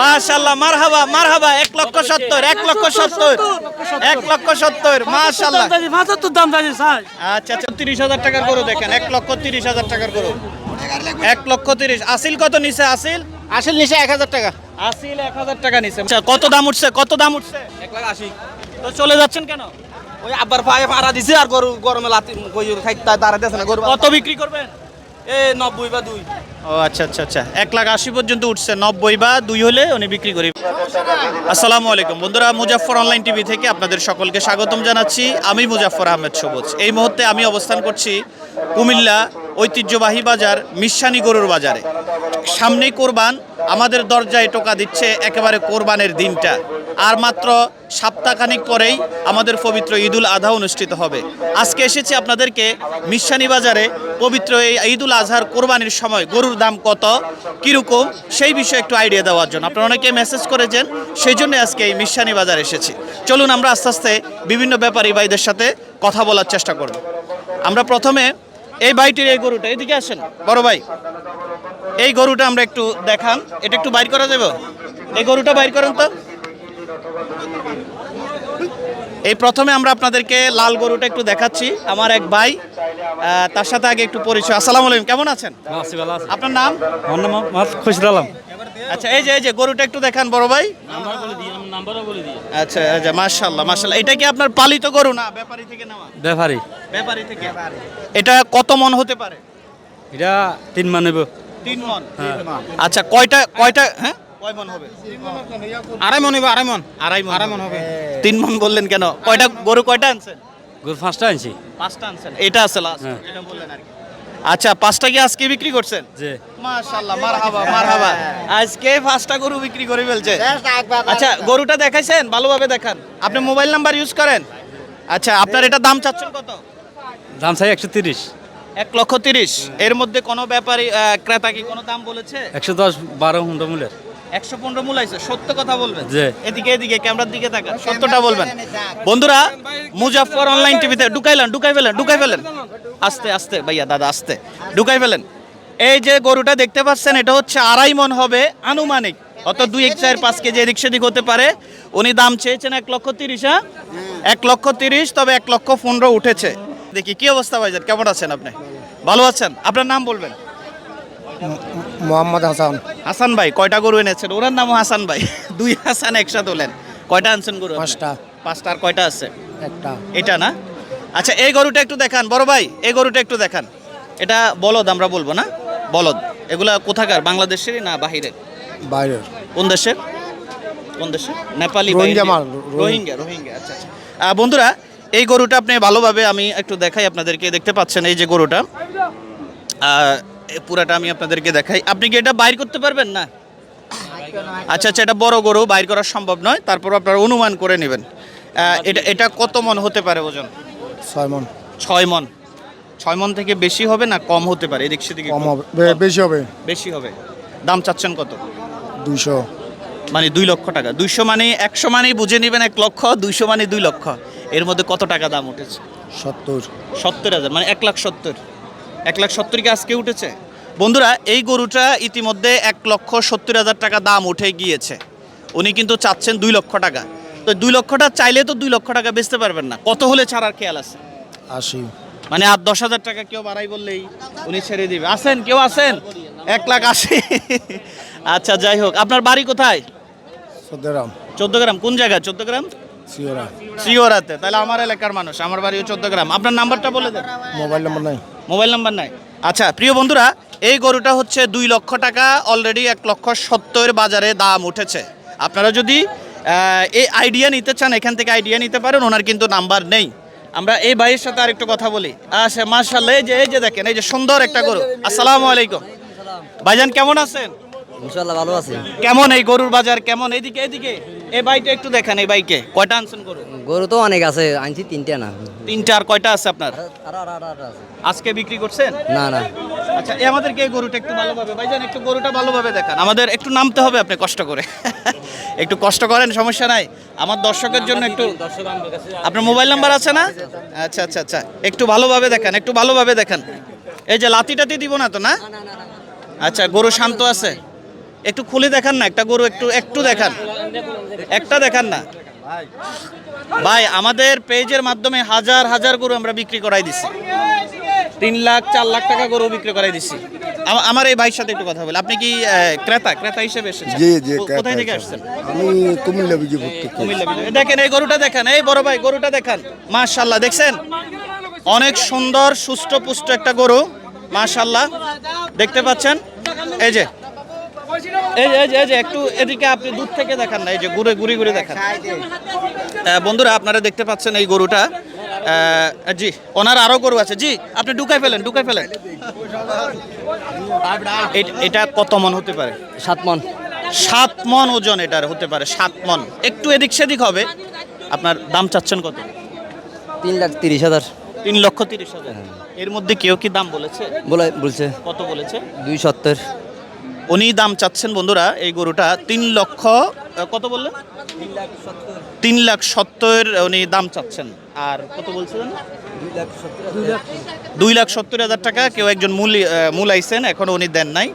মাশাল্লাহ মারহাবা মারহাবা এক লক্ষ সত্তর এক লক্ষ সত্তর এক লক্ষ সত্তর মাশাল্লাহ দাম আচ্ছা আচ্ছা তিরিশ হাজার টাকার গরু দেখেন এক লক্ষ তিরিশ হাজার টাকার গরু। এক লক্ষ তিরিশ আসিল কত নিছে আসিল? আসল নিচে এক হাজার টাকা। আসিল এক হাজার টাকা নিছে। আচ্ছা কত দাম উঠছে কত দাম উঠছে? এক লাখ আশি। তো চলে যাচ্ছেন কেন? ওই আব্বার পায়ে পাড়া দিছে আর গরু গরমে লাতি খাইতে দাঁড়া দিয়েছে না গরু কত বিক্রি করবেন? এ, নব্বই বা দুই। ও আচ্ছা আচ্ছা আচ্ছা। এক লাখ আশি পর্যন্ত উঠছে। নব্বই বা দুই হলে উনি বিক্রি করি। আসসালামু আলাইকুম। বন্ধুরা মুজাফর অনলাইন টিভি থেকে আপনাদের সকলকে স্বাগতম জানাচ্ছি। আমি মুজাফর আহমেদ সবুজ। এই মুহূর্তে আমি অবস্থান করছি কুমিল্লা ঐতিহ্যবাহী বাজার মিশানি গরুর বাজারে। সামনেই কোরবান, আমাদের দরজায় টোকা দিচ্ছে একেবারে কোরবানের দিনটা। আর মাত্র সপ্তাহখানিক পরেই আমাদের পবিত্র ঈদুল আধা অনুষ্ঠিত হবে। আজকে এসেছি আপনাদেরকে মিশানি বাজারে পবিত্র এই ঈদুল আজহার কোরবানির সময় গরুর দাম কত, কীরকম, সেই বিষয়ে একটু আইডিয়া দেওয়ার জন্য। আপনারা অনেকে মেসেজ করেছেন, সেই জন্য আজকে এই মিশানি বাজার এসেছি। চলুন আমরা আস্তে আস্তে বিভিন্ন ব্যাপারী ভাইদের সাথে কথা বলার চেষ্টা করব। আমরা প্রথমে এই ভাইটির এই গরুটা, এদিকে আসেন, বড় ভাই। এই গরুটা আমরা একটু দেখান, এটা একটু বাইর করা যাবে? এই গরুটা বাইর করেন তো। এই প্রথমে আমরা আপনাদেরকে লাল গরুটা একটু দেখাচ্ছি আমার এক ভাই তার সাথে আগে একটু পরিচয়। আসসালামু আলাইকুম কেমন আছেন? আপনার নাম? আমার নাম দিলাম আচ্ছা এই যে এই যে গরুটা একটু দেখান বড় ভাই। আচ্ছা আচ্ছা মাশাল্লাহ মাশাল্লাহ এটা কি আপনার পালিত গরু না ব্যাপারী থেকে নেওয়া? ব্যাপারি। ব্যাপারী থেকে। এটা কত মন হতে পারে? এটা তিন মান নেব। তিন মন। আচ্ছা কয়টা কয়টা হ্যাঁ? কয় মন হবে? আড়াই মন আড়াই মন। আড়াই মন আড়াই মন হবে। তিন মন বললেন কেন? কয়টা গরু কয়টা আনছেন? গরু পাঁচটা আনছি। পাঁচটা আনছেন। এটা আছে লাস্ট হ্যাঁ। এটা বললেন আর কি। আচ্ছা পাঁচটা কি আজকে বিক্রি করছেন? যে মাশাআল্লাহ মারহাবা মারহাবা। আজকে পাঁচটা গরু বিক্রি করে ফেলছে। আচ্ছা গরুটা দেখাইছেন? ভালোভাবে দেখান। আপনি মোবাইল নাম্বার ইউজ করেন? আচ্ছা আপনার এটা দাম চাচ্ছেন কত? দাম চাই একশো তিরিশ। এক লক্ষ তিরিশ। এর মধ্যে কোনো ব্যাপারী ক্রেতা কি কোনো দাম বলেছে? একশো দশ বারো হুন্ডা মূল্যের একশো পনেরো মূল আইছে সত্য কথা বলবেন। এদিকে এদিকে ক্যামেরার দিকে তাকান সত্যটা বলবেন। বন্ধুরা মুজাফর অনলাইন টিভিতে ঢুকাইলেন ঢুকাই ফেলেন ঢুকাই ফেলেন। আস্তে আস্তে ভাইয়া দাদা আস্তে ঢুকাই ফেলেন। এই যে গরুটা দেখতে পাচ্ছেন এটা হচ্ছে আড়াই মন হবে আনুমানিক অত দুই এক চার পাঁচ কেজি এদিক সেদিক হতে পারে। উনি দাম চেয়েছেন এক লক্ষ তিরিশ হ্যাঁ? এক লক্ষ তিরিশ তবে এক লক্ষ পনেরো উঠেছে। দেখি কি অবস্থা ভাইজান? কেমন আছেন আপনি? ভালো আছেন? আপনার নাম বলবেন? মোহাম্মদ হাসান। হাসান ভাই কয়টা গরু এনেছেন? ওনার নামও হাসান ভাই। দুই হাসান একসাথে হলেন কয়টা আনছেন গরু? পাঁচটা। পাঁচটা আর কয়টা আছে? একটা। এটা না? আচ্ছা এই গরুটা একটু দেখান। বড় ভাই এই গরুটা একটু দেখান। এটা বলদ আমরা বলব না? বলদ। এগুলা কোথাকার? বাংলাদেশেরই না বাহিরের? বাইরের। কোন দেশের? কোন দেশের? নেপালি রোহিঙ্গা রোহিঙ্গা। আচ্ছা আচ্ছা। বন্ধুরা এই গরুটা আপনি ভালোভাবে আমি একটু দেখাই আপনাদেরকে। দেখতে পাচ্ছেন এই যে গরুটা। পুরাটা আমি আপনাদেরকে দেখাই। আপনি কি এটা বাইর করতে পারবেন না? আচ্ছা আচ্ছা এটা বড় গরু বাইর করা সম্ভব নয়। তারপর আপনারা অনুমান করে নেবেন। এটা এটা কত মন হতে পারে ওজন? ছয় মন। ছয় মন। ছয় মন থেকে বেশি হবে না কম হতে পারে? এদিক সেদিকে কম হবে। বেশি হবে। বেশি হবে। দাম চাচ্ছেন কত? দুইশো। মানে দুই লক্ষ টাকা। দুইশো মানে একশো মানেই বুঝে নেবেন এক লক্ষ দুইশো মানে দুই লক্ষ। এর মধ্যে কত টাকা দাম উঠেছে? সত্তর। সত্তর হাজার মানে এক লাখ সত্তর। এক লাখ সত্তর কি আজকে উঠেছে। বন্ধুরা এই গরুটা ইতিমধ্যে এক লক্ষ সত্তর হাজার টাকা দাম উঠে গিয়েছে। উনি কিন্তু চাচ্ছেন দুই লক্ষ টাকা। তো দুই লক্ষটা চাইলে তো দুই লক্ষ টাকা বেচতে পারবেন না। কত হলে ছাড়ার খেয়াল আছে? আশি। মানে আর দশ হাজার টাকা কেউ বাড়াই বললেই উনি ছেড়ে দিবে। আসেন কেউ আসেন এক লাখ আশি। আচ্ছা যাই হোক। আপনার বাড়ি কোথায়? চোদ্দরাম চোদ্দ গ্রাম কোন জায়গায়? চোদ্দ গ্রাম সিওরা। সিওরাতে। তাহলে আমার এলাকার মানুষ আমার বাড়িও চোদ্দ গ্রাম আপনার নাম্বারটা বলে দেন। মোবাইল নম্বর নাই। মোবাইল নাম্বার নাই। আচ্ছা প্রিয় বন্ধুরা এই গরুটা হচ্ছে দুই লক্ষ টাকা অলরেডি এক লক্ষ সত্তর বাজারে দাম উঠেছে। আপনারা যদি এই আইডিয়া নিতে চান এখান থেকে আইডিয়া নিতে পারেন ওনার কিন্তু নাম্বার নেই। আমরা এই ভাইয়ের সাথে আরেকটু কথা বলি। আচ্ছা মার্শাল্লাহ এই যে এই যে দেখেন এই যে সুন্দর একটা গরু। আসসালামু আলাইকুম। ভাইজান কেমন আছেন? ইনশাল্লাহ ভালো আছি। কেমন এই গরুর বাজার? কেমন? এইদিকে এইদিকে এই বাইটা একটু দেখেন এই বাইকে কয়টা আনছেন গরু? গরু তো অনেক আছে আনছি তিনটা না। তিনটা আর কয়টা আছে আপনার? আজকে বিক্রি করছেন? না না। আচ্ছা এই আমাদেরকে এই গরুটা একটু ভালোভাবে ভাইজান একটু গরুটা ভালোভাবে দেখান। আমাদের একটু নামতে হবে আপনি কষ্ট করে। একটু কষ্ট করেন সমস্যা নাই। আমার দর্শকের জন্য একটু আপনার মোবাইল নাম্বার আছে না? আচ্ছা আচ্ছা আচ্ছা। একটু ভালোভাবে দেখান একটু ভালোভাবে দেখান। এই যে লাতি টাতি দিব না তো না? আচ্ছা গরু শান্ত আছে। একটু খুলে দেখান না একটা গরু একটু একটু দেখান। একটা দেখান না। ভাই আমাদের পেজের মাধ্যমে হাজার হাজার গরু আমরা বিক্রি করাই দিছি। তিন লাখ চার লাখ টাকা গরু বিক্রি করাই দিছি। আমার এই ভাইয়ের সাথে একটু কথা বলি। আপনি কি ক্রেতা? ক্রেতা হিসেবে এসেছেন? জি জি কোথায় থেকে আসছেন? আমি কুমিল্লা বিজয়পুর থেকে। কুমিল্লা বিজয়। দেখেন এই গরুটা দেখেন। এই বড় ভাই গরুটা দেখেন। মাশাল্লাহ দেখছেন? অনেক সুন্দর সুস্থ পুষ্ট একটা গরু। মাশাল্লাহ দেখতে পাচ্ছেন? এই যে এই যে এই যে একটু এদিকে আপনি দূর থেকে দেখান না এই যে ঘুরে ঘুরে ঘুরে দেখান। বন্ধুরা আপনারা দেখতে পাচ্ছেন এই গরুটা। জি ওনার আরও গরু আছে। জি আপনি ঢুকাই ফেলেন ঢুকাই ফেলেন। এটা কত মন হতে পারে? সাত মন। সাত মন ওজন এটার হতে পারে সাত মন। একটু এদিক সেদিক হবে। আপনার দাম চাচ্ছেন কত? তিন লাখ তিরিশ হাজার। তিন লক্ষ তিরিশ হাজার। এর মধ্যে কেউ কি দাম বলেছে? বলে বলছে। কত বলেছে? দুই সত্তর। উনি দাম চাচ্ছেন বন্ধুরা এই গরুটা তিন লক্ষ কত বললেন তিন লাখ সত্তর উনি দাম চাচ্ছেন। আর কত বলছিলেন? দুই লাখ সত্তর হাজার টাকা কেউ একজন মূল মূল আইসেন এখনও উনি দেন নাই।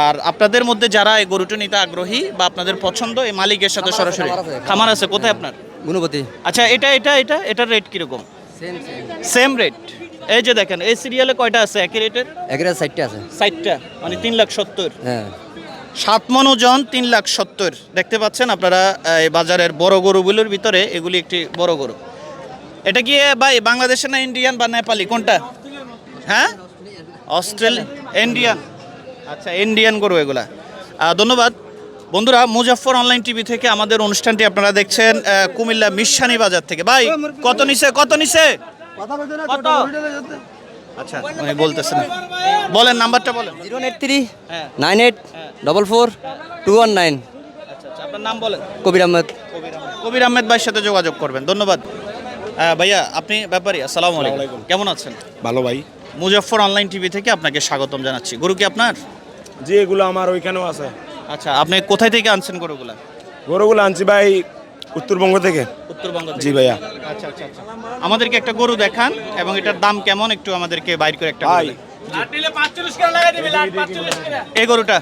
আর আপনাদের মধ্যে যারা এই গরুটা নিতে আগ্রহী বা আপনাদের পছন্দ এই মালিকের সাথে সরাসরি। খামার আছে। খামার আছে কোথায় আপনার? গুণপতি আচ্ছা এটা এটা এটা এটার রেট কীরকম? সেম রেট এই যে দেখেন এই সিরিয়ালে কয়টা আছে? একই রেটের? একের সাইডটা আছে। ষাটটা মানে তিন লাখ সত্তর। হ্যাঁ। সাত মন ওজন তিন লাখ সত্তর। দেখতে পাচ্ছেন আপনারা এই বাজারের বড় গরুগুলোর ভিতরে এগুলি একটি বড় গরু। এটা কি ভাই বাংলাদেশের না ইন্ডিয়ান বা নেপালি? কোনটা? হ্যাঁ? Australia Indian. আচ্ছা ইন্ডিয়ান গরু এগুলা। ধন্যবাদ। বন্ধুরা মুজাফর অনলাইন টিভি থেকে আমাদের অনুষ্ঠানটি আপনারা দেখছেন কুমিল্লা মিশানি বাজার থেকে। ভাই কত নিছে কত নিছে? কত? আচ্ছা উনি বলেন নাম্বারটা বলেন। জিরো এইট থ্রি হ্যাঁ। Nine eight double four two one nine. আচ্ছা আচ্ছা আপনার নাম বলেন। কবির আহমেদ। কবির আহমেদ। কবির আহমেদ ভাইয়ের সাথে যোগাযোগ করবেন। ধন্যবাদ। ভাইয়া আপনি ব্যাপারী আসসালামু আলাইকুম। কেমন আছেন? ভালো ভাই। মুজাফর অনলাইন টিভি থেকে আপনাকে স্বাগতম জানাচ্ছি। গরু কি আপনার? যে এগুলো আমার ওইখানেও আছে। আচ্ছা আপনি কোথায় থেকে আনছেন গরুগুলা? গরুগুলো আনছি ভাই উত্তরবঙ্গ থেকে? উত্তরবঙ্গ থেকে। জি ভাইয়া। আচ্ছা আচ্ছা আচ্ছা। আমাদেরকে একটা গরু দেখান এবং এটার দাম কেমন? একটু আমাদেরকে বাইর করে একটা ভাই। এই গরুটা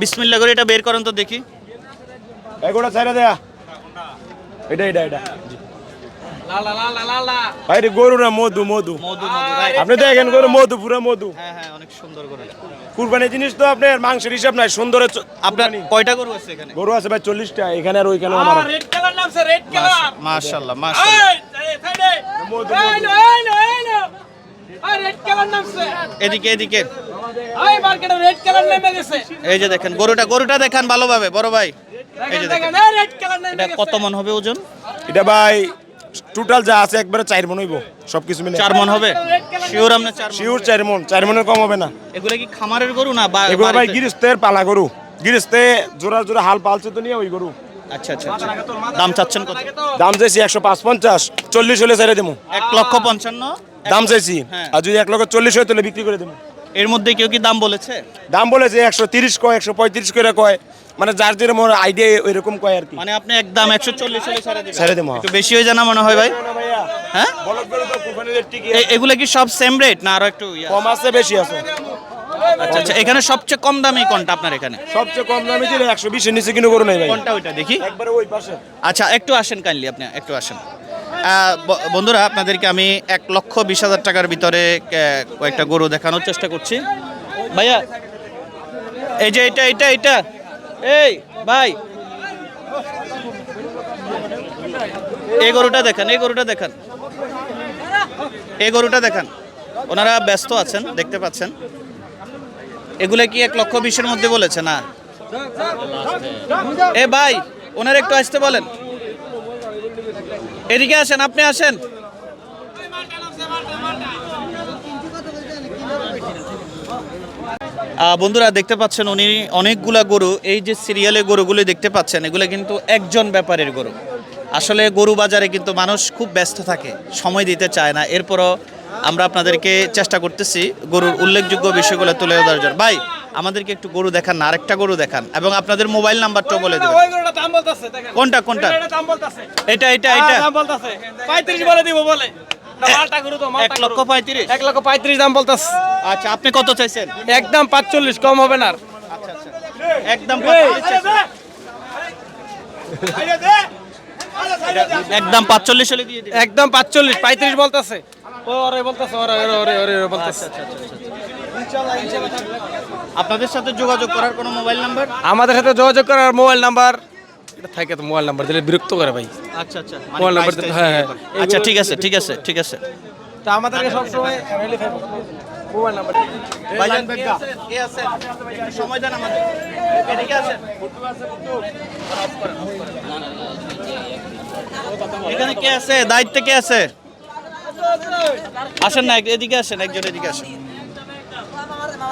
বিসমিল্লা করে এটা বের করেন তো দেখি। এগুলো ছেড়ে দেয়া। এটা এটা এটা। ভাই রে গরু না মধু মধু। মধু মধু right. আপনি দেখেন গরু মধু পুরো মধু। হ্যাঁ হ্যাঁ সুন্দর কুরবানি জিনিস তো আপনার মাংসের হিসাব নাই সুন্দরের চ- আপনার কয়টা গরু আছে এখানে? গরু আছে ভাই চল্লিশটা এখানে আর ওইখানে আমার। মাশাআল্লাহ মাশাআল্লাহ এদিকে এদিকে। এই যে দেখেন গরুটা গরুটা দেখান ভালোভাবে বড় ভাই। এই যে দেখেন এটা কত মন হবে ওজন? এটা ভাই টোটাল যা আছে একবারে চার মন হইব সবকিছু মিলে। চার মন হবে? শিওর আপনি চার? শিউর চার মন চার মনের কম হবে না। এগুলো কি খামারের গরু না বা- এগুলো ভাই? গিরিস্তের পালা গরু। গিরিস্তে জোড়া জোড়া হাল পালছে তো নিয়ে ওই গরু। আচ্ছা আচ্ছা আচ্ছা। দাম চাচ্ছেন কত? দাম চাইছি একশো পাঁচ পঞ্চাশ চল্লিশ হলে ছেড়ে দেবো এক লক্ষ পঞ্চান্ন? দাম চাইছি। হ্যাঁ। আর যদি এক লক্ষ চল্লিশ হয় তাহলে বিক্রি করে দেবো এর মধ্যে কেউ কি দাম বলেছে? দাম বলেছে একশো তিরিশ কয় একশো পঁয়ত্রিশ করে কয়। মানে যার যেরকম আইডিয়া ওইরকম কয় আর কি। মানে আপনি একদম একশো চল্লিশ ছেড়ে দেবো। একটু বেশি হয়ে জানা মনে হয় ভাই? হ্যাঁ এগুলো কি সব সেম রেট না আরও একটু কম আছে বেশি আছে। আচ্ছা আচ্ছা এখানে সবচেয়ে কম দামি কোনটা আপনার এখানে? সবচেয়ে কম দামি ছিল একশো বিশের নিচে কিনে গরু নেই ভাই। কোনটা ওইটা দেখি? একবারে ওই পাশে। আচ্ছা একটু আসেন কাইন্ডলি আপনি একটু আসেন। বন্ধুরা আপনাদেরকে আমি এক লক্ষ বিশ হাজার টাকার ভিতরে কয়েকটা গরু দেখানোর চেষ্টা করছি। ভাইয়া এই যে এটা এটা এটা। এই, ভাই। এই গরুটা দেখান, এই গরুটা দেখান। এই গরুটা দেখান। ওনারা ব্যস্ত আছেন, দেখতে পাচ্ছেন। এগুলা কি এক লক্ষ বিশের মধ্যে বলেছে, না? এ ভাই, ওনার একটু আসতে বলেন। এদিকে আসেন, আপনি আসেন। বন্ধুরা দেখতে পাচ্ছেন উনি অনেকগুলা গরু এই যে সিরিয়ালে গরুগুলো দেখতে পাচ্ছেন এগুলো কিন্তু একজন ব্যাপারের গরু। আসলে গরু বাজারে কিন্তু মানুষ খুব ব্যস্ত থাকে সময় দিতে চায় না। এরপরও আমরা আপনাদেরকে চেষ্টা করতেছি গরুর উল্লেখযোগ্য বিষয়গুলো তুলে ধরার জন্য। ভাই আমাদেরকে একটু গরু দেখান না আরেকটা গরু দেখান এবং আপনাদের মোবাইল নাম্বারটাও বলে দেবেন। কোনটা কোনটা? এটা এটা এটা। মালটা গরু তো এক লক্ষ পঁয়ত্রিশ। এক লক্ষ পঁয়ত্রিশ দাম বলতাস। আচ্ছা আপনি কত চাইছেন? একদম পাঁচচল্লিশ কম হবে না আর। একদম একদম পাঁচচল্লিশ হলে দিয়ে একদম পাঁচচল্লিশ পঁয়ত্রিশ বলতেছে। ওরে বলতেছে ওরে ওরে ওরে ওরে ওরে বলতেছে। আপনাদের সাথে যোগাযোগ করার কোনো মোবাইল নাম্বার? আমাদের সাথে যোগাযোগ করার মোবাইল নাম্বার এটা থাকে তো মোবাইল নাম্বার দিলে বিরক্ত করে ভাই। আচ্ছা আচ্ছা মোবাইল নাম্বার দিতে- হ্যাঁ, হ্যাঁ। আচ্ছা ঠিক আছে ঠিক আছে ঠিক আছে। তা আমাদেরকে সবসময় মোবাইল নাম্বার ভাইজান কে আছেন? কে আছেন? একটু সময় দেন আমাদের। এদিকে আসেন এখানে কে আছে? দায়িত্বে কে আছে? আসেন না এদিকে আসেন একজন এদিকে আসেন ভাই আপনি আসেন দাঁড়ান, দাঁড়ান, দাঁড়ান। আসেন। আহ,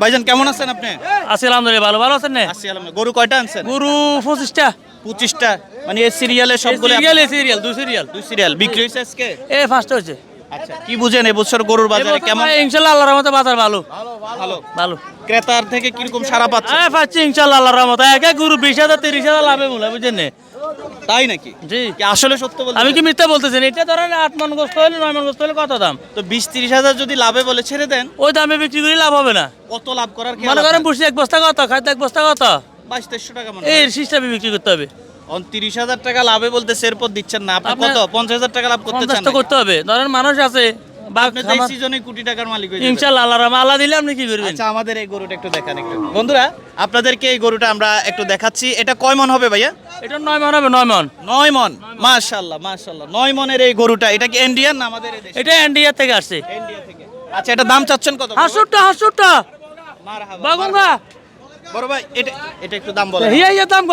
ভাইজান কেমন আছেন আপনি? আছি আলহামদুলিল্লাহ ভালো ভালো আছেন না? আসি আলহামদুলিল্লাহ। গরু কয়টা আনছেন? গরু পঁচিশটা। পঁচিশটা। মানে এই সিরিয়ালে সবগুলো সিরিয়াল সিরিয়াল দুই সিরিয়াল দুই সিরিয়াল বিক্রি হয়েছে আজকে? এ ফার্স্ট হয়েছে। আচ্ছা কি বুঝেন এবছর গরুর বাজারে কেমন? ইনশাল্লাহ আল্লাহর রহমতে বাজার ভালো। ভালো ভালো। ক্রেতার থেকে কীরকম সারা পাচ্ছে? হ্যাঁ পাচ্ছি ইনশাল্লাহ আল্লাহর রহমতে। এক এক গরু বিশ হাজার তিরিশ হাজার লাভে বলে বুঝছেন না? তাই নাকি? জি। আসলে সত্য বলতে আমি কি মিথ্যা বলতেছি? এটা ধরেন আট মন গোস্ত হলে নয় মন গোস্ত হলে কত দাম? তো বিশ তিরিশ হাজার যদি লাভে বলে ছেড়ে দেন ওই দামে বিক্রি করে লাভ হবে না। কত লাভ করার মনে করেন বুঝছি এক বস্তা কত খাদ্য এক বস্তা কত? বাইশ তেইশশো টাকা মনে এই সিস্টেমে বিক্রি করতে হবে। তিরিশ হাজার টাকা লাভে বলতে এরপর দিচ্ছেন না। আপনি কত? পঞ্চাশ হাজার টাকা লাভ করতে চান করতে হবে। ধরেন মানুষ আছে গরুটা একটু দেখান একটু। বন্ধুরা আপনাদেরকে এই গরুটা আমরা একটু দেখাচ্ছি। এটা কয় মন হবে ভাইয়া? এটা নয় মন হবে নয় মন। নয় মন। মাশাল্লাহ মাশাল্লাহ নয় মনের এই গরুটা এটা কি ইন্ডিয়ান না আমাদের এটা ইন্ডিয়া থেকে আসছে। ইন্ডিয়া থেকে। আচ্ছা এটা দাম চাচ্ছেন কত? হাসুরটা হাসুরটা। মারহাবা, বাগুঙ্গা বড় ভাই এটা এটা একটু দাম বলেন। হিয়া হিয়া দাম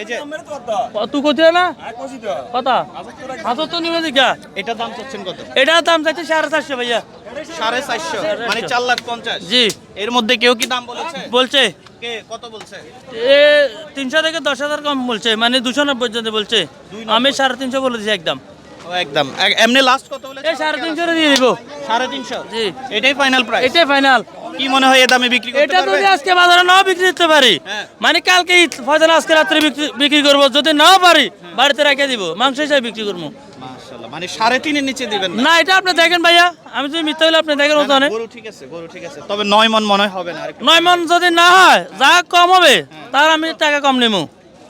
এই যে তুই কোথায় না? কথা? হাসুর তো নিবে দিকা? এটা দাম চাচ্ছেন কত? এটার দাম চাইছে সাড়ে চারশো ভাইয়া। সাড়ে চারশো মানে চার লাখ পঞ্চাশ। জি। এর মধ্যে কেউ কি দাম বলেছে? বলছে। কত বলছে? এ তিনশো থেকে দশ হাজার কম বলছে মানে দুশো নব্বই পর্যন্ত বলছে। আমি সাড়ে তিনশো বলে দিছি একদম। একদম। এমনি লাস্ট কত বলেছে? এই সাড়ে তিনশো দিয়ে দিব। সাড়ে তিনশো। জি। এটাই ফাইনাল প্রাইস এটাই ফাইনাল কি মনে হয় এ দামে বিক্রি করতে এটা যদি আজকে বাজারে নাও বিক্রি করতে পারি। হ্যাঁ। মানে কালকে আজকে রাত্রে বিক্রি- করব। যদি নাও পারি বাড়িতে রেখে দিব। মাংস হিসাবে বিক্রি করব। মানে সাড়ে তিনের নিচে দিবেন না? না এটা আপনি দেখেন ভাইয়া। আমি যদি মিথ্যা হলে আপনি দেখেন ওখানে গরু ঠিক আছে গরু ঠিক আছে। তবে নয় মন মনে হবে না নয় মন যদি না হয় যা কম হবে তার আমি টাকা কম নেব।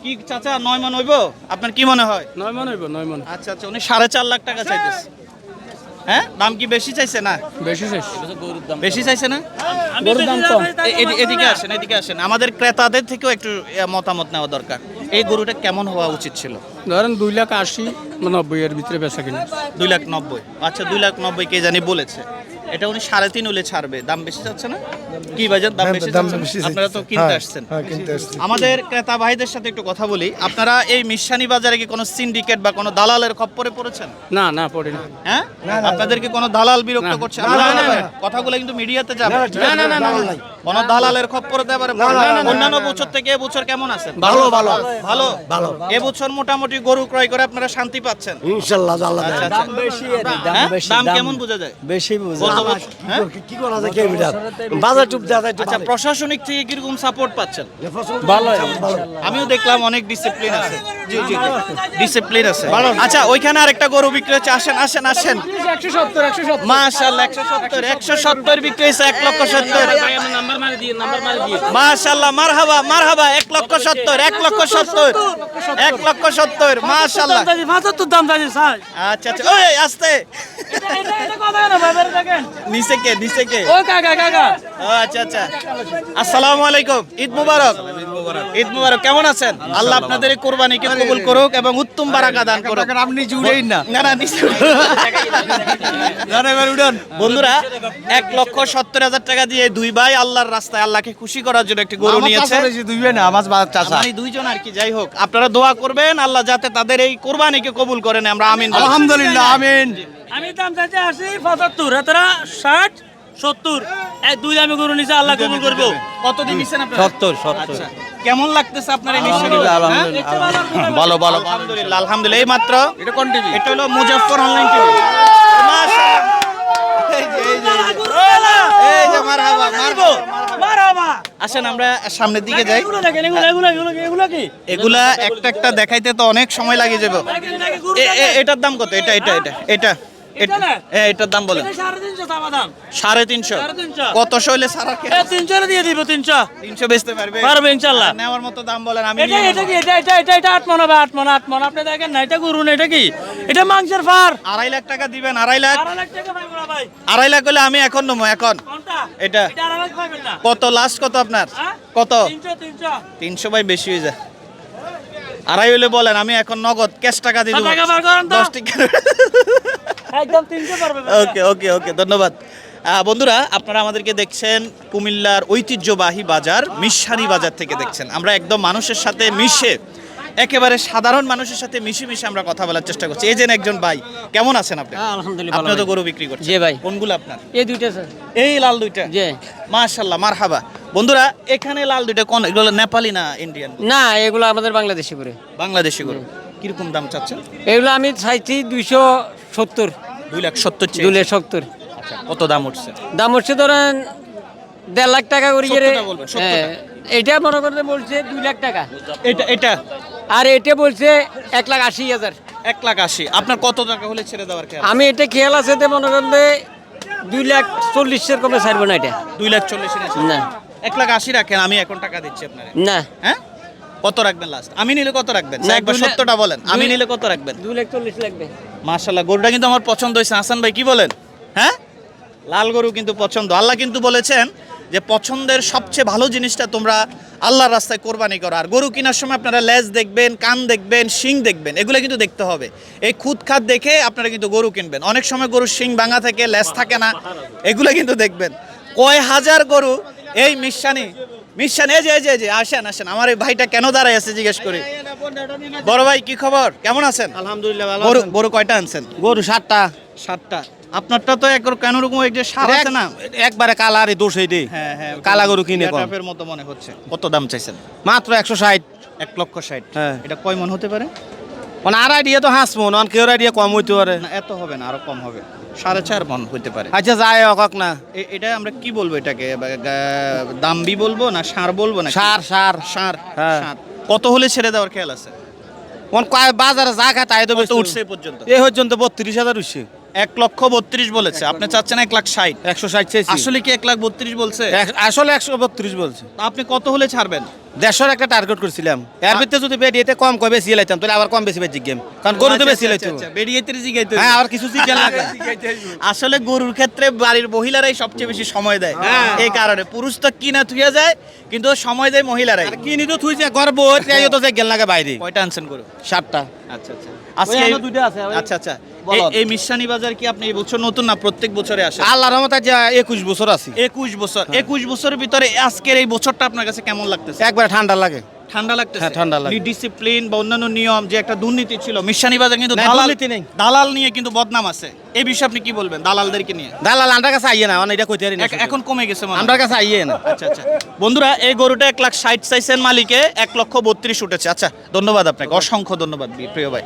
কি চাচা নয় মন হইব? আপনার কি মনে হয়? নয় মন হইব নয় মন। আচ্ছা আচ্ছা উনি সাড়ে চার লাখ টাকা চাইতেছে। হ্যাঁ? দাম কি বেশি চাইছে না? বেশি চাইছে। বেশি চাইছে না? এ- এদি- এদিকে আসেন এদিকে আসেন। আমাদের ক্রেতাদের থেকেও একটু মতামত নেওয়া দরকার। এই গরুটা কেমন হওয়া উচিত ছিল? ধরেন দুই লাখ আশি নব্বই এর ভিতরে বেচা কিনা। দুই লাখ নব্বই। আচ্ছা দুই লাখ নব্বই কে জানি বলেছে। এটা উনি সাড়ে তিন হলে ছাড়বে দাম বেশি যাচ্ছে না কি বাজার দাম হ্যাঁ, বেশি যাচ্ছে আপনারা তো কিনতে হ্যাঁ, আসছেন হ্যাঁ। আমাদের ক্রেতা ভাইদের সাথে একটু কথা বলি আপনারা এই মিশানি বাজারে কি কোনো সিন্ডিকেট বা কোনো দালালের খপ্পরে পড়েছেন না না পড়ে না হ্যাঁ আপনাদেরকে কোনো দালাল বিরক্ত করছে কথাগুলো কিন্তু মিডিয়াতে যাবে না না না না কোনো দালালের খপ্পরে দেবার অন্যান্য বছর থেকে এ বছর কেমন আছেন ভালো ভালো ভালো ভালো এ বছর মোটামুটি গরু ক্রয় করে আপনারা শান্তি পাচ্ছেন ইনশাল্লাহ আল্লাহ আচ্ছা আচ্ছা হ্যাঁ? দাম কেমন বোঝা যায় বেশি বুঝে হ্যাঁ? কি করা যায় কে বাজার টুপ দেওয়া যায় আচ্ছা প্রশাসনিক থেকে কীরকম সাপোর্ট পাচ্ছেন? ভালো আমিও দেখলাম অনেক ডিসিপ্লিন আছে। জি জি ডিসিপ্লিন আছে। আচ্ছা ওইখানে আরেকটা গরু বিক্রি হচ্ছে। আসেন আসেন আসেন। মাশাআল্লাহ বিক্রি হয়েছে লক্ষ সত্তর। নাম্বার মারি দিয়ে নাম্বার মারি দিয়ে মাশাআল্লাহ মারহাবা মারহাবা এক লক্ষ সত্তর এক লক্ষ মাশাআল্লাহ। দাম স্যার। আচ্ছা আচ্ছা ওই আস্তে। নিচে কে নিচে কে? ও কাকা কাকা। আচ্ছা আচ্ছা। আসসালামু আলাইকুম ঈদ মুবারক। ঈদ মুবারক। কেমন আছেন? আল্লাহ আপনাদের এই কোরবানিকে কবুল করুক এবং উত্তম বারাকা দান করুক। আপনি জুড়েই না। না না নিচে বন্ধুরা এক লক্ষ সত্তর হাজার টাকা দিয়ে দুই ভাই আল্লাহর রাস্তায় আল্লাহকে খুশি করার জন্য একটি গরু নিয়েছে। দুইবে না আমার চাচা। মানে দুইজন আর কি যাই হোক আপনারা দোয়া করবেন আল্লাহ যাতে তাদের এই কোরবানিকে কবুল করেন আমরা আমিন আলহামদুলিল্লাহ আমিন। আমি দাম চাইছি আশি পঁচাত্তর এতরা ষাট। সত্তর। এক দুই দামে গরু নিচে আল্লাহ কবুল করব। কতদিন নিছেন আপনারা? সত্তর সত্তর। আচ্ছা। কেমন লাগতেছে আপনার এই মিষ্টি আলহামদুলিল্লাহ ভালো ভালো আলহামদুলিল্লাহ আলহামদুলিল্লাহ। এই মাত্র এটা কোন টিভি? এটা হলো মুজাফফর অনলাইন টিভি। আসেন আমরা সামনের দিকে যাই। এগুলো দেখেন এগুলো এগুলো এগুলো কি- এগুলো কি? এগুলা একটা একটা দেখাইতে তো অনেক সময় লাগে যাবে। এটার দাম কত? এটা এটা এটা এটা। এটা এটার দাম বলেন। সাড়ে তিনশো। কত শৈলে সারা তিনশো দিয়ে দিব তিনশো। তিনশো বেচতে পারবে। পারবে ইনশাল্লাহ। আর নেওয়ার মতো দাম বলেন আমি এটা এটা কি? এটা এটা এটা এটা আট মন হবে আট মন আট মন আপনি দেখেন না এটা গরু না এটা কি? এটা মাংসের ফার। আড়াই লাখ টাকা দিবেন আড়াই লাখ? আড়াই লাখ টাকা ভাই আড়াই লাখ হলে আমি এখন নেব এখন। এটা। কত? লাস্ট কত আপনার? হ্যাঁ? কত? তিনশো বাই বেশি হয়ে যায়। আড়াই হলে বলেন আমি এখন নগদ ক্যাশ টাকা দিয়ে দেবো। করেন। দশ টাকা। একদম তিনশো পারবে ওকে ওকে ওকে ধন্যবাদ। বন্ধুরা আপনারা আমাদেরকে দেখছেন কুমিল্লার ঐতিহ্যবাহী বাজার মিশারি বাজার থেকে দেখছেন। আমরা একদম মানুষের সাথে মিশে একেবারে সাধারণ মানুষের সাথে মিশে মিশে আমরা কথা বলার চেষ্টা করছি। এই যে একজন ভাই কেমন আছেন আপনি? হ্যাঁ, আলহামদুলিল্লাহ আপনি তো গরু বিক্রি করছেন। জি ভাই। কোনগুলো আপনার? এই দুইটা স্যার। এই লাল দুইটা? জি। মাশাল্লাহ মারহাবা। বন্ধুরা এখানে লাল দুইটা কোন এগুলো নেপালি না ইন্ডিয়ান? না এগুলো আমাদের বাংলাদেশি করে বাংলাদেশি গরু। কীরকম দাম চাচ্ছেন? এগুলো আমি চাইছি দুইশো সত্তর? দুই লাখ সত্তর চেয়ে দুলে সত্তর। আচ্ছা, কত দাম উঠছে? দাম হচ্ছে ধরেন দেড় লাখ টাকা করে। হ্যাঁ, এইটা মনে করতে বলছে দুই লাখ টাকা। এটা এটা? আর এটা বলছে এক লাখ আশি হাজার। এক লাখ আশি। আপনার কত টাকা হলে ছেড়ে দেওয়ার খেয়াল? আমি এটা খেয়াল আছে যে মনে করলে দুই লাখ চল্লিশের কমে ছাড়বো না এটা। দুই লাখ চল্লিশ না। এক লাখ আশি রাখেন আমি এখন টাকা দিচ্ছি আপনার। না। হ্যাঁ? কত রাখবেন লাস্ট আমি নিলে কত রাখবেন? একবার সত্যটা বলেন। আমি নিলে কত রাখবেন? দুই লাখ চল্লিশ লাগবে। মাশাল্লাহ গরুটা কিন্তু আমার পছন্দ হয়েছে। হাসান ভাই কি বলেন? হ্যাঁ? লাল গরু কিন্তু পছন্দ। আল্লাহ কিন্তু বলেছেন যে পছন্দের সবচেয়ে ভালো জিনিসটা তোমরা আল্লাহর রাস্তায় কোরবানি করো। আর গরু কেনার সময় আপনারা লেজ দেখবেন কান দেখবেন শিং দেখবেন এগুলো কিন্তু দেখতে হবে। এই খুদ খাত দেখে আপনারা কিন্তু গরু কিনবেন। অনেক সময় গরুর শিং ভাঙা থাকে লেজ থাকে না এগুলো কিন্তু দেখবেন। কয় হাজার গরু এই মিশানি মিশানি এই যে এই যে, আসেন আসেন। আমার এই ভাইটা কেন দাঁড়ায় আছে জিজ্ঞেস করি। বড় ভাই কি খবর? কেমন আছেন? আলহামদুলিল্লাহ ভালো গরু গরু কয়টা আনছেন? গরু সাতটা। সাতটা। আপনারটা তো এক কেন রকম এক যে সার আছে না? একবারে কালা আরে দোষ দে হ্যাঁ হ্যাঁ কালা গরু কিনে। টাপের মতো মনে হচ্ছে। কত দাম চাইছেন? মাত্র একশো ষাট। এক লক্ষ ষাট। হ্যাঁ। এটা কয় মন হতে পারে? মানে আড়াই দিয়ে তো হাঁস মন অন কেউ দিয়ে কম হইতে পারে। না এত হবে না আরও কম হবে। সাড়ে চার মন হতে পারে। আচ্ছা যায় অকক না। এটা আমরা কি বলব এটাকে? দামবি বলব না সার বলব না সার সার। সার হ্যাঁ। কত হলে ছেড়ে দেওয়ার খেয়াল আছে? কোন বাজারে যা খায় তাই তো বেশি উঠছে পর্যন্ত? এই পর্যন্ত বত্রিশ হাজার উঠছে। এক লক্ষ বত্রিশ বলেছে। আপনি চাচ্ছেন এক লাখ ষাট। একশো ষাট আসলে কি এক লাখ বত্রিশ বলছে? আসলে একশো বত্রিশ বলছে। আপনি কত হলে ছাড়বেন? দেড়শোর একটা টার্গেট করছিলাম। এর ভিতরে যদি বেড এতে কম বেশি লাইতাম তাহলে আবার কম বেশি বেশি গেম। কারণ গরু তো আচ্ছা, বেশি আচ্ছা, লাইতো আচ্ছা, বেরিয়ে তেরে জিগাইতে হ্যাঁ আর কিছু লাগে। আসলে গরুর ক্ষেত্রে বাড়ির মহিলারাই সবচেয়ে বেশি সময় দেয়। হ্যাঁ। এই কারণে পুরুষ তো কিনা থুয়ে যায় কিন্তু সময় দেয় মহিলারাই। কিনি তো থুইছে ঘর বই তাই তো যে গেল লাগে বাইরে। কয়টা আনছেন গরু? সাতটা। আচ্ছা আচ্ছা। আজকে দুইটা আছে, আচ্ছা আচ্ছা। এই- মিশানি বাজার কি আপনি এই বছর নতুন না প্রত্যেক বছরে আসে? আল্লাহর রহমতে যে একুশ বছর আছি। একুশ বছর। একুশ বছরের ভিতরে আজকের এই বছরটা আপনার কাছে কেমন লাগতেছে? একবারে ঠান্ডা লাগে। ঠান্ডা লাগতেছে। হ্যাঁ, ঠান্ডা লাগে। ডিসিপ্লিন বা অন্যান্য নিয়ম যে একটা দুর্নীতি ছিল মিশানি বাজার কিন্তু দালাল নেই। দালাল নিয়ে কিন্তু বদনাম আছে। এই বিষয়ে আপনি কি বলবেন দালালদেরকে নিয়ে? দালাল আমার কাছে আইয়ে না মানে এটা কইতে না এখন কমে গেছে মানে আমার কাছে আইয়ে না। আচ্ছা আচ্ছা। বন্ধুরা এই গরুটা এক লাখ ষাট চাইছেন মালিকে এক লক্ষ বত্রিশ উঠেছে। আচ্ছা ধন্যবাদ আপনাকে অসংখ্য ধন্যবাদ প্রিয় ভাই।